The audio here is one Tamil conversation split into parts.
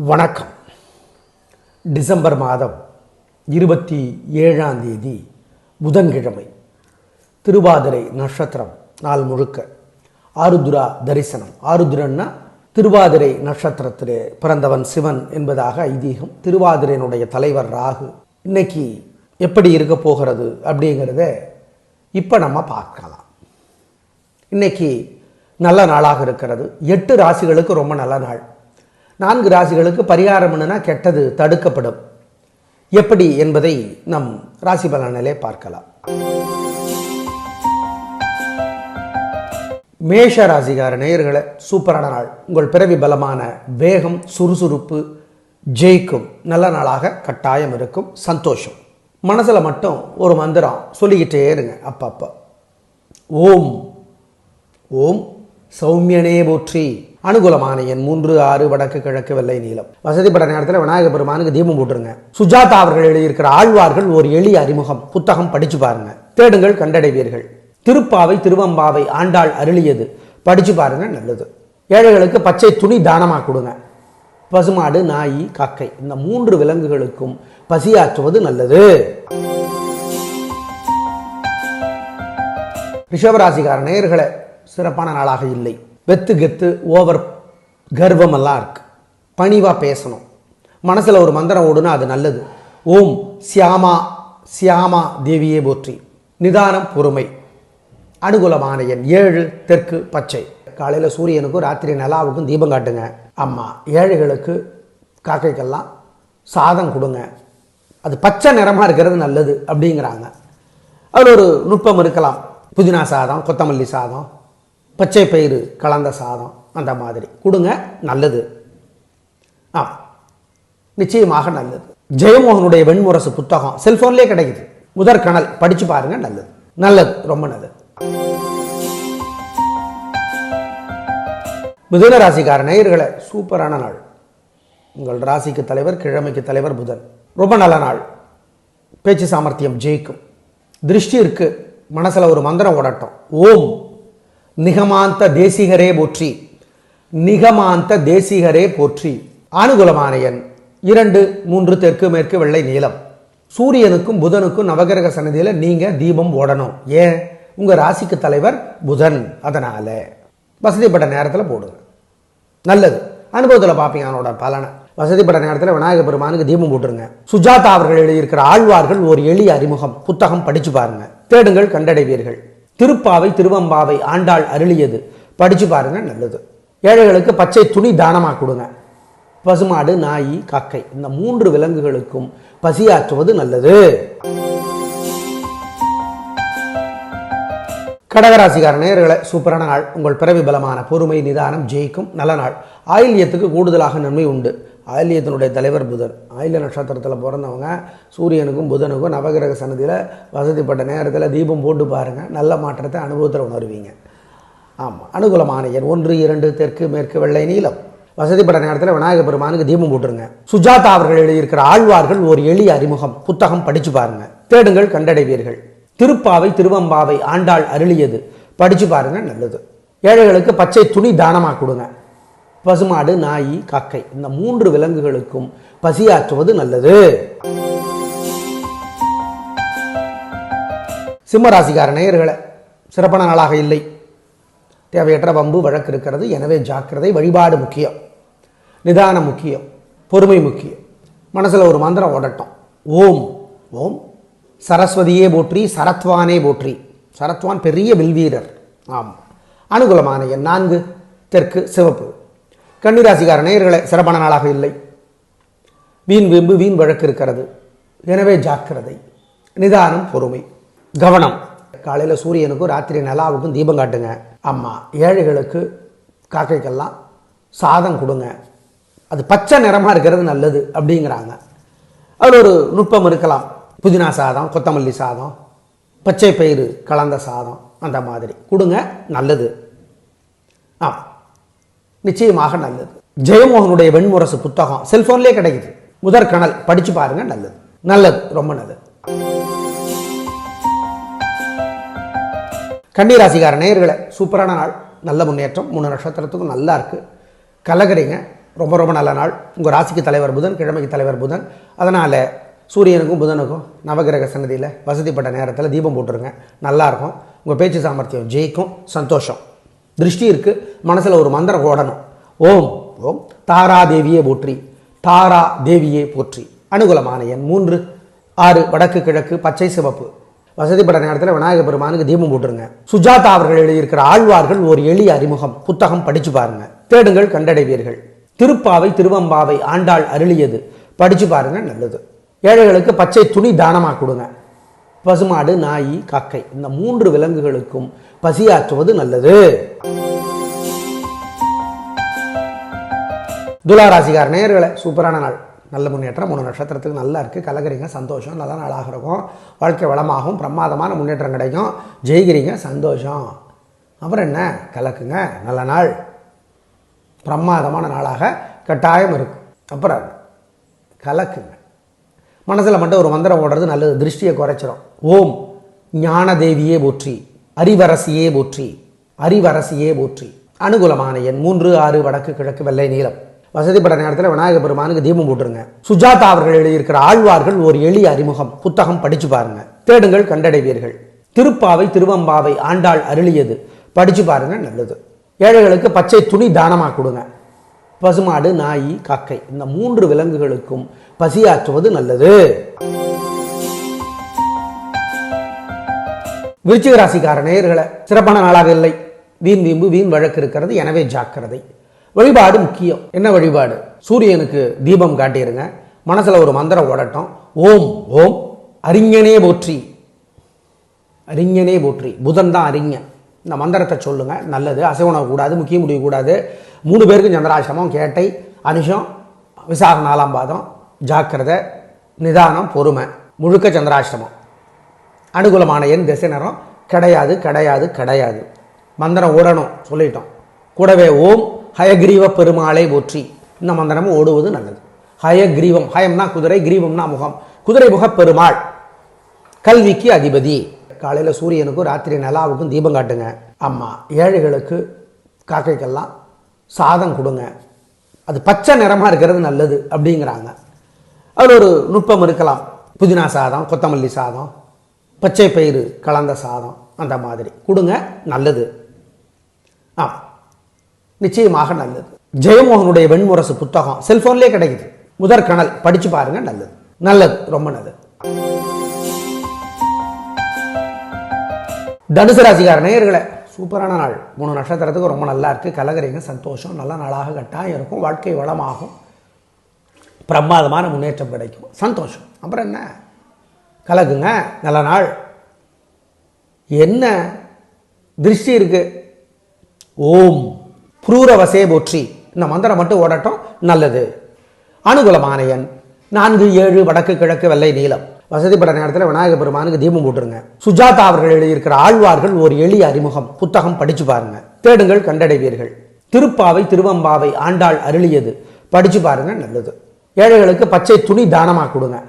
வணக்கம். டிசம்பர் மாதம் இருபத்தி ஏழாம் தேதி புதன்கிழமை திருவாதிரை நட்சத்திரம் நாள் முழுக்க ஆருத்ரா தரிசனம். ஆருத்ரன்னா திருவாதிரை நட்சத்திரத்திலே பிறந்தவன் சிவன் என்பதாக ஐதீகம். திருவாதிரையினுடைய தலைவர் ராகு இன்னைக்கு எப்படி இருக்க போகிறது அப்படிங்கிறத இப்போ நம்ம பார்க்கலாம். இன்னைக்கு நல்ல நாளாக இருக்கிறது. எட்டு ராசிகளுக்கு ரொம்ப நல்ல நாள். நான்கு ராசிகளுக்கு பரிகாரம் என்னன்னா கெட்டது தடுக்கப்படும். எப்படி என்பதை நம் ராசி பலனிலே பார்க்கலாம். மேஷ ராசிகார நேயர்களை சூப்பரான நாள். உங்கள் பிறவி பலமான வேகம் சுறுசுறுப்பு ஜெயிக்கும். நல்ல நாளாக கட்டாயம் இருக்கும் சந்தோஷம். மனசில் மட்டும் ஒரு மந்திரம் சொல்லிக்கிட்டே இருங்க அப்பப்போ. ஓம். ஓம். சௌமியனே போற்றி. அனுகூலமான எண் மூன்று ஆறு வடக்கு கிழக்கு வெள்ளை நீளம் வசதிப்பட்ட நேரத்தில் விநாயகர் பெருமானுக்கு தீபம் போட்டுருங்க. சுஜாதா அவர்கள் எழுதியிருக்கிற ஆழ்வார்கள் ஒரு எளிய அறிமுகம். புத்தகம் படிச்சு பாருங்க. தேடுங்கள் கண்டடைவீர்கள். திருப்பாவை திருவம்பாவை ஆண்டாள் அருளியது. படிச்சு பாருங்க நல்லது. ஏழைகளுக்கு பச்சை துணி தானமாக கொடுங்க. பசுமாடு நாய் காக்கை இந்த மூன்று விலங்குகளுக்கும் பசியாற்றுவது நல்லது. ரிஷபராசிகார நேயர்களே சிறப்பான நாளாக இல்லை. வெத்து கெத்து ஓவர் கர்வமெல்லாம் இருக்குது பணிவாக பேசணும். மனசில் ஒரு மந்திரம் ஓடுனா அது நல்லது. ஓம் சியாமா சியாமா தேவியே போற்றி. நிதானம் பொறுமை. அனுகூலமான எண் ஏழு தெற்கு பச்சை. காலையில் சூரியனுக்கும் ராத்திரி நிலாவுக்கும் தீபம் காட்டுங்க. ஆமாம் ஏழைகளுக்கு காக்கைக்கெல்லாம் சாதம் கொடுங்க. அது பச்சை நிறமாக இருக்கிறது நல்லது அப்படிங்கிறாங்க. அதில் ஒரு நுட்பம் இருக்கலாம். புதினா சாதம் கொத்தமல்லி சாதம் பச்சை பயிறு கலந்த சாதம் அந்த மாதிரி. கொடுங்க நல்லது. ஆ நிச்சயமாக நல்லது. ஜெயமோகனுடைய வெண்முரசு புத்தகம் செல்போன்லேயே கிடைக்குது. முதற்கணல் படிச்சு பாருங்க நல்லது. நல்லது ரொம்ப நல்லது. மிதுன ராசிக்கார நேயர்களை சூப்பரான நாள். உங்கள் ராசிக்கு தலைவர் கிழமைக்கு தலைவர் புதன். ரொம்ப நல்ல நாள். பேச்சு சாமர்த்தியம் ஜெயிக்கும். திருஷ்டி இருக்கு. மனசில் ஒரு மந்திரம் ஓடட்டும். ஓம். நிகமாந்த தேசிகரே போற்றி. நிகமாந்த தேசிகரே போற்றி. ஆனுகுலமானையன் இரண்டு மூன்று தெற்கு மேற்கு வெள்ளை நீளம். சூரியனுக்கும் புதனுக்கும் நவகிரக சன்னதியில் நீங்கள் தீபம் ஓடணும் ஏன் உங்கள் ராசிக்கு தலைவர் புதன். அதனால் வசதிப்பட்ட நேரத்தில் போடுங்க. நல்லது. அனுபவத்தில் பார்ப்பீங்க அவனோட பலனை. வசதிப்பட்ட நேரத்தில் விநாயகர் பெருமானுக்கு தீபம் போட்டுருங்க. சுஜாதா அவர்கள் எழுதியிருக்கிற ஆழ்வார்கள் ஒரு எளிய அறிமுகம். புத்தகம் படித்து பாருங்கள் தேடுங்கள் கண்டடைவீர்கள். திருப்பாவை திருவம்பாவை ஆண்டாள் அருளியது. படிச்சு பாருங்க நல்லது. ஏழைகளுக்கு பச்சை துணி தானமாக கொடுங்க. பசுமாடு நாய் காக்கை இந்த மூன்று விலங்குகளுக்கும் பசியாற்றுவது நல்லது. கடகராசிக்கார நேயர்களை சூப்பரான நாள். உங்கள் பிறவி பலமான பொறுமை நிதானம் ஜெயிக்கும் நல்ல நாள். ஆயில்யத்துக்கு கூடுதலாக நன்மை உண்டு. ஆயிலியத்தினுடைய தலைவர் புதன் ஆயில நட்சத்திரத்தில் பிறந்தவங்க சூரியனுக்கும் புதனுக்கும் நவகிரக சன்னதியில் வசதிப்பட்ட நேரத்தில் தீபம் போட்டு பாருங்கள் நல்ல மாற்றத்தை அனுபவத்தில் உணர்வீங்க. ஆமாம் அனுகூலமான எண் ஒன்று இரண்டு தெற்கு மேற்கு வெள்ளை நீளம் வசதிப்பட்ட நேரத்தில் விநாயகர் பெருமானுக்கு தீபம் போட்டுருங்க. சுஜாதா அவர்கள் எழுதியிருக்கிற ஆழ்வார்கள் ஒரு எளிய அறிமுகம். புத்தகம் படித்து பாருங்கள் தேடுங்கள் கண்டடைவீர்கள். திருப்பாவை திருவம்பாவை ஆண்டாள் அருளியது. படித்து பாருங்கள் நல்லது. ஏழைகளுக்கு பச்சை துணி தானமாக கொடுங்க. பசுமாடு நாய் காக்கை. இந்த மூன்று விலங்குகளுக்கும் பசியாற்றுவது நல்லது. சிம்மராசிக்கார நேயர்களை சிறப்பான நாளாக இல்லை. தேவையற்ற வம்பு வழக்கு இருக்கிறது. எனவே ஜாக்கிரதை வழிபாடு முக்கியம். நிதானம் முக்கியம். பொறுமை முக்கியம். மனசில் ஒரு மந்திரம் ஓடட்டும். ஓம் ஓம். சரஸ்வதியே போற்றி சரத்வானே போற்றி. சரத்வான் பெரிய வில்வீரர். ஆம். அனுகூலமான எண் நான்கு. தெற்கு சிவப்பு. கன்னிராசிக்கார நேயர்களை சிறப்பான நாளாக இல்லை. வீண் வீம்பு வீண் வழக்கு இருக்கிறது. எனவே ஜாக்கிரதை நிதானம் பொறுமை கவனம். காலையில் சூரியனுக்கும் ராத்திரி நிலாவுக்கும் தீபம் காட்டுங்க. ஆமாம் ஏழைகளுக்கு காக்கைக்கெல்லாம் சாதம் கொடுங்க. அது பச்சை நிறமாக இருக்கிறது நல்லது அப்படிங்கிறாங்க. அதில் ஒரு நுட்பம் இருக்கலாம். புதினா சாதம் கொத்தமல்லி சாதம் பச்சை பயிறு கலந்த சாதம் அந்த மாதிரி. கொடுங்க நல்லது. ஆ நிச்சயமாக நல்லது. ஜெயமோகனுடைய வெண்முரசு புத்தகம் செல்போன்லேயே கிடைக்குது. முதற்கணல் படிச்சு பாருங்க நல்லது. நல்லது ரொம்ப நல்லது. கன்னிராசிகார நேயர்களை சூப்பரான நாள். நல்ல முன்னேற்றம் மூணு நட்சத்திரத்துக்கும் நல்லா இருக்குது கலகரிங்க ரொம்ப ரொம்ப நல்ல நாள். உங்கள் ராசிக்கு தலைவர் புதன் கிழமைக்கு தலைவர் புதன். அதனால் சூரியனுக்கும் புதனுக்கும் நவகிரக சன்னதியில் வசதிப்பட்ட நேரத்தில் தீபம் போட்டுருங்க. நல்லாயிருக்கும் உங்கள் பேச்சு சாமர்த்தியம் ஜெயிக்கும் சந்தோஷம். திருஷ்டி இருக்குது மனசில் ஒரு மந்திரம் ஓடணும். ஓம். ஓம். தாரா தேவியே போற்றி. தாரா தேவியே போற்றி. அனுகூலமான எண் மூன்று. ஆறு வடக்கு கிழக்கு பச்சை சிவப்பு. வசதிப்பட்ட நேரத்தில் விநாயகர் பெருமானுக்கு தீபம் போட்டுருங்க. சுஜாதா அவர்கள் எழுதியிருக்கிற ஆழ்வார்கள் ஒரு எளிய அறிமுகம். புத்தகம் படிச்சு பாருங்க. தேடுங்கள் கண்டடைவீர்கள். திருப்பாவை திருவம்பாவை ஆண்டாள் அருளியது. படிச்சு பாருங்க நல்லது. ஏழைகளுக்கு பச்சை துணி தானமாக கொடுங்க. பசுமாடு நாய் காக்கை. இந்த மூன்று விலங்குகளுக்கும் பசியாற்றுவது நல்லது. துளாராசிகார் நேயர்களை சூப்பரான நாள். நல்ல முன்னேற்றம் மூணு நட்சத்திரத்துக்கு நல்லா இருக்குது கலகிறீங்க சந்தோஷம் நல்லா நாளாக இருக்கும். வாழ்க்கை வளமாகும் பிரமாதமான முன்னேற்றம் கிடைக்கும். ஜெயிக்கிறீங்க சந்தோஷம். அப்புறம் என்ன? கலக்குங்க நல்ல நாள். பிரமாதமான நாளாக கட்டாயம் இருக்கும் அப்புறம் கலக்குங்க. மனசில் மட்டும் ஒரு மந்திரம் ஓடுறது நல்லது. திருஷ்டியை குறைச்சிரும். ஓம் ஞான தேவியே போற்றி அறிவரசியே போற்றி அறிவரசியே போற்றி. அனுகூலமான எண் மூன்று ஆறு வடக்கு கிழக்கு வெள்ளை நீளம் வசதிப்பட்ட நேரத்தில் விநாயகர் பெருமானுக்கு தீபம் போட்டுருங்க. சுஜாதா அவர்கள் எழுதியிருக்கிற ஆழ்வார்கள் ஒரு எளிய அறிமுகம். புத்தகம் படிச்சு பாருங்க. தேடுங்கள் கண்டடைவீர்கள். திருப்பாவை திருவம்பாவை ஆண்டாள் அருளியது. படிச்சு பாருங்க நல்லது. ஏழைகளுக்கு பச்சை துணி தானமாக கொடுங்க. பசுமாடு நாய் காக்கை இந்த மூன்று விலங்குகளுக்கும் பசியாற்றுவது நல்லது. விருச்சிக ராசிக்கார நேயர்களை சிறப்பான நாளாக இல்லை. வீண் வீம்பு வீண் வழக்கு இருக்கிறது எனவே ஜாக்கிரதை. வழிபாடு முக்கியம். என்ன வழிபாடு? சூரியனுக்கு தீபம் காட்டியிருங்க. மனசுல ஒரு மந்திரம் ஓடட்டும். ஓம் ஓம் அறிஞனே போற்றி. அறிஞனே போற்றி. புதன் தான் அறிஞன். இந்த மந்திரத்தை சொல்லுங்க. நல்லது. அசைவணவு கூடாது முக்கிய முடிவு கூடாது. மூணு பேருக்கும் சந்திராசிரமம் கேட்டை அனுஷம் விசாக நாலாம் பாதம். ஜாக்கிரதை நிதானம் பொறுமை முழுக்க சந்திராஷ்டமம். அனுகூலமான எண் திசை நேரம் கிடையாது கிடையாது கிடையாது. மந்திரம் ஓடணும் சொல்லிட்டோம். கூடவே ஓம் ஹயக்ரீவ பெருமாளை போற்றி. இந்த மந்திரமும் ஓடுவது நல்லது. ஹயக்ரீவம் ஹயம்னா குதிரை கிரீவம்னா முகம். குதிரை முக பெருமாள். கல்விக்கு அதிபதி. காலையில் சூரியனுக்கும் ராத்திரி நிலாவுக்கும் தீபம் காட்டுங்க. ஆமாம் ஏழைகளுக்கு காக்கைக்கெல்லாம் சாதம் கொடுங்க. அது பச்சை நிறமாக இருக்கிறது நல்லது அப்படிங்கிறாங்க. அதில் ஒரு நுட்பம் இருக்கலாம். புதினா சாதம் கொத்தமல்லி சாதம் பச்சை பயிறு கலந்த சாதம் அந்த மாதிரி. கொடுங்க நல்லது. ஆ நிச்சயமாக நல்லது. ஜெயமோகனுடைய வெண்முரசு புத்தகம் செல்போன்லேயே கிடைக்குது. முதற்கணல் படிச்சு பாருங்க நல்லது. நல்லது ரொம்ப நல்லது. தனுசு ராசிக்கார நேயர்களை சூப்பரான நாள். மூணு நட்சத்திரத்துக்கு ரொம்ப நல்லா இருக்குது கலகரிங்க சந்தோஷம் நல்ல நாளாக கட்டாயம் இருக்கும். வாழ்க்கை வளமாகும். பிரமாதமான முன்னேற்றம் கிடைக்கும். சந்தோஷம். அப்புறம் என்ன? கலக்குங்க. நல்ல நாள். என்ன திருஷ்டி இருக்கு? ஓம். புரூரவசே போற்றி. இந்த மந்திரம் மட்டும் ஓடட்டும். நல்லது. அனுகூலமான எண் நான்கு ஏழு வடக்கு கிழக்கு வெள்ளை நீளம் வசதிப்பட நேரத்தில் விநாயகர் பெருமானுக்கு தீபம் போட்டுருங்க. சுஜாதா அவர்கள் எழுதியிருக்கிற ஆழ்வார்கள் ஒரு எளிய அறிமுகம். புத்தகம் படிச்சு பாருங்க. தேடுங்கள் கண்டடைவீர்கள். திருப்பாவை திருவம்பாவை ஆண்டாள் அருளியது. படிச்சு பாருங்க நல்லது. ஏழைகளுக்கு பச்சை துணி தானமாக கொடுங்க.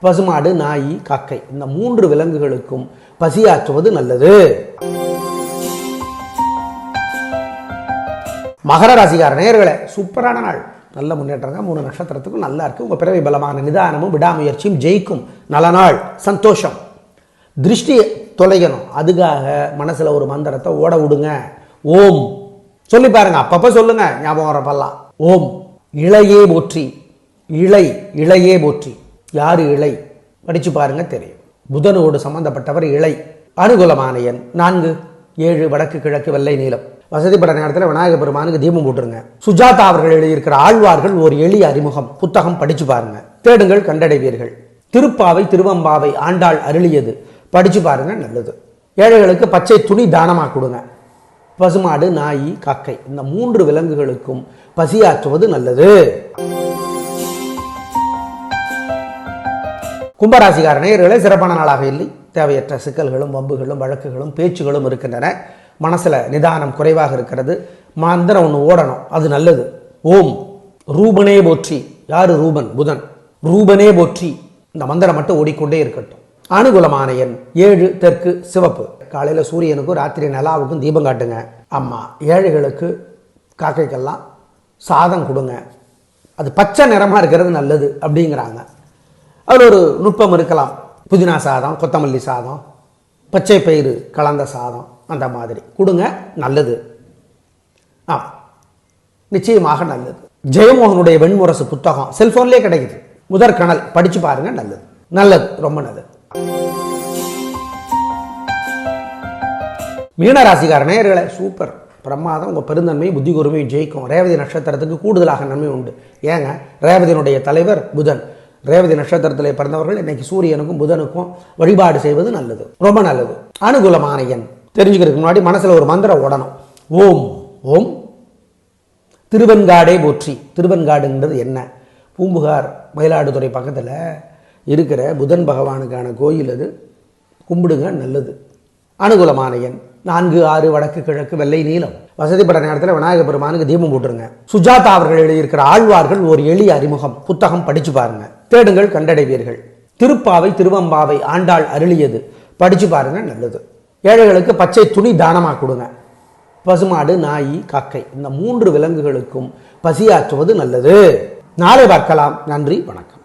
பசுமாடு நாய் காக்கை. இந்த மூன்று விலங்குகளுக்கும் பசியாற்றுவது நல்லது. மகர ராசிகார நேயர்களே சூப்பரான நாள். நல்ல முன்னேற்றங்க மூணு நட்சத்திரத்துக்கும் நல்லா இருக்குது உங்க பிறவி பலமான நிதானமும் விடாமுயற்சியும் ஜெயிக்கும் நல்ல நாள். சந்தோஷம். திருஷ்டி தொலைக்கணும் அதுக்காக மனசுல ஒரு மந்திரத்தை ஓட விடுங்க. ஓம். சொல்லி பாருங்க. அப்பப்போ சொல்லுங்க. ஞாபகம் வரப்பெல்லாம். ஓம். இளையே போற்றி. இளை இளையே போற்றி. யாரு இளை படிச்சு பாருங்க தெரியும். புதனோடு சம்பந்தப்பட்டவர் இளை அனுகூலமான எண் நான்கு ஏழு வடக்கு கிழக்கு வெள்ளை நீளம் வசதிப்பட நேரத்தில் விநாயகர் பெருமானுக்கு தீபம் போட்டுருங்க. சுஜாதா அவர்கள் எழுதியிருக்கிற ஆழ்வார்கள் ஒரு எளிய அறிமுகம். புத்தகம் படிச்சு பாருங்க. தேடுங்கள் கண்டடைவீர்கள். திருப்பாவை திருவம்பாவை ஆண்டாள் அருளியது. படிச்சு பாருங்க நல்லது. ஏழைகளுக்கு பச்சை துணி தானமாக கொடுங்க. பசுமாடு நாய் காக்கை. இந்த மூன்று விலங்குகளுக்கும் பசியாற்றுவது நல்லது. கும்பராசிகார நேயர்களே சிறப்பான நாளாக இல்லை. தேவையற்ற சிக்கல்களும் வம்புகளும் வழக்குகளும் பேச்சுகளும் இருக்கின்றன. மனசில் நிதானம் குறைவாக இருக்கிறது. மந்திரம் ஒன்று ஓடணும். அது நல்லது. ஓம். ரூபனே போற்றி. யாரு ரூபன்? புதன். ரூபனே போற்றி. இந்த மந்திரம் மட்டும் ஓடிக்கொண்டே இருக்கட்டும். அனுகூலமான எண் ஏழு தெற்கு சிவப்பு. காலையில் சூரியனுக்கும் ராத்திரி நிலாவுக்கும் தீபம் காட்டுங்க. ஆமாம் ஏழைகளுக்கு காக்கைக்கெல்லாம் சாதம் கொடுங்க. அது பச்சை நிறமாக இருக்கிறது நல்லது அப்படிங்கிறாங்க. அதில் ஒரு நுட்பம் இருக்கலாம். புதினா சாதம் கொத்தமல்லி சாதம் பச்சை பயிறு கலந்த சாதம் அந்த மாதிரி. கொடுங்க நல்லது. ஆ நிச்சயமாக நல்லது. ஜெயமோகனுடைய வெண்முரசு புத்தகம் செல்போன்லேயே கிடைக்குது. முதற்கணல் படிச்சு பாருங்க நல்லது. நல்லது ரொம்ப நல்லது. மீனராசிக்கார நேயர்களை சூப்பர். பிரமாதம் உங்கள் பெருந்தன்மை புத்தி கூர்மையும் ஜெயிக்கும். ரேவதி நட்சத்திரத்துக்கு கூடுதலாக நன்மை உண்டு. ஏங்க ரேவதியினுடைய தலைவர் புதன். ரேவதி நட்சத்திரத்தில் பிறந்தவர்கள் இன்னைக்கு சூரியனுக்கும் புதனுக்கும் வழிபாடு செய்வது நல்லது. ரொம்ப நல்லது. அனுகூலமான எண். தெரிஞ்சுக்கிறதுக்கு முன்னாடி மனசில் ஒரு மந்திரம் ஓடணும். ஓம் ஓம். திருவெண்காடே போற்றி. திருவெண்காடுங்கிறது என்ன? பூம்புகார் மயிலாடுதுறை பக்கத்தில் இருக்கிற புதன் பகவானுக்கான கோயில் அது. கும்பிடுங்க நல்லது. அனுகூலமான எண். நான்கு ஆறு வடக்கு கிழக்கு வெள்ளை நீளம் வசதிப்பட்ட நேரத்தில் விநாயகர் பெருமானுக்கு தீபம் போட்டுருங்க. சுஜாதா அவர்கள் எழுதியிருக்கிற ஆழ்வார்கள் ஒரு எளிய அறிமுகம். புத்தகம் படித்து பாருங்கள் தேடுங்கள் கண்டடைவீர்கள். திருப்பாவை திருவம்பாவை ஆண்டாள் அருளியது. படிச்சு பாருங்க நல்லது. ஏழைகளுக்கு பச்சை துணி தானமாக கொடுங்க. பசுமாடு நாய் காக்கை இந்த மூன்று விலங்குகளுக்கும் பசியாற்றுவது நல்லது. நாளை பார்க்கலாம். நன்றி வணக்கம்.